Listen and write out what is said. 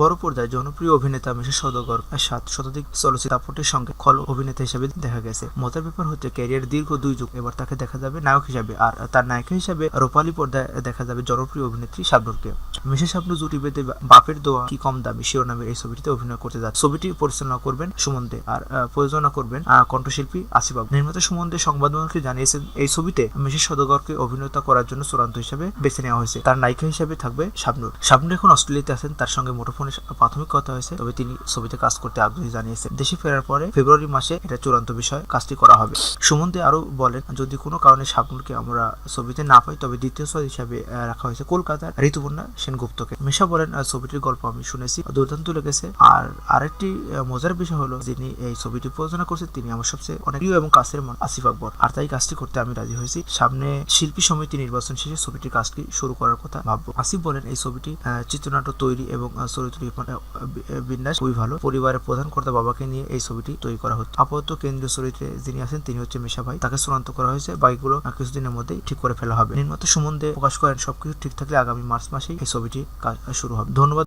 বড় পর্দায় জনপ্রিয় অভিনেতা মিশা সদগর সাত শতাধিক চলচ্চিত্র সঙ্গে খল অভিনেতা হিসেবে দেখা গেছে। মজার ব্যাপার হচ্ছে, ক্যারিয়ার দীর্ঘ দুই যুগ। এবার তাকে দেখা যাবে নায়ক হিসাবে আর তার নায়িকা হিসাবে রূপালী পর্দায় দেখা যাবে জনপ্রিয় অভিনেত্রী শাবনুরকে। মিশা শাবনু জুটি বেঁধে বাপের দোয়া কি কম দামি শিরোনামের এই ছবিটিতে অভিনয় করতে যাচ্ছে। ছবিটি পরিচালনা করবেন সুমন দে আর প্রযোজনা করবেন কণ্ঠশিল্পী আসিফ নির্মাতা সুমন দে সংবাদমাধ্যমকে জানিয়েছেন, এই ছবিতে মিশা সদগরকে অভিনেতা করার জন্য চূড়ান্ত হিসেবে বেছে নেওয়া হয়েছে। তার নায়িকা হিসেবে থাকবে শাবনুর। শাবনুর এখন অস্ট্রেলিয়াতে আছেন, তার সঙ্গে মুঠোফোনে প্রাথমিক কথা হয়েছে, তবে তিনি ছবিতে কাজ করতে আগ্রহী জানিয়েছেন। দেশে ফেরার পরে ফেব্রুয়ারি মাসে এটা চূড়ান্ত বিষয়, কাজটি করা হবে। সুমন দে আরও বলেন, যদি কোনো কারণে শাবনুরকে আমরা ছবিতে না পাই, তবে দ্বিতীয় ছয় হিসাবে রাখা হয়েছে কলকাতার ঋতুপর্ণা সেনগুপ্তকে। মিশা বলেন ছবিটির গল্প আমি শুনেছি, দুর্দান্ত লেগেছে। আর আরেকটি মজার বিষয় হলো, যিনি এই ছবিটি প্রযোজনা করছেন, তিনি আমার সবচেয়ে অনেক প্রিয় এবং কাছের মন আসিফ আকবর। আর তাই কাজটি করতে আমি রাজি হয়েছি। সামনে শিল্পী সমিতি নির্বাচন শেষে ছবিটির কাজটি শুরু করার কথা ভাববো। আসিফ বলেন, এই ছবিটি চিত্রনাট্য তৈরি এবং চরিত্র আহ, বিন্যাস খুবই ভালো। পরিবারের প্রধান কর্তা বাবাকে নিয়ে এই ছবিটি তৈরি করা হচ্ছে আপাতত কেন্দ্রীয় চরিত্রে যিনি আছেন তিনি হচ্ছে মেশা ভাই। তাকে চূড়ান্ত করা হয়েছে। বাইকগুলো কিছুদিনের মধ্যেই ঠিক করে ফেলা হবে। নির্মাতা সম্বন্ধে প্রকাশ করেন সবকিছু ঠিক থাকলে আগামী মার্চ মাসেই এই ছবিটি শুরু হবে। ধন্যবাদ।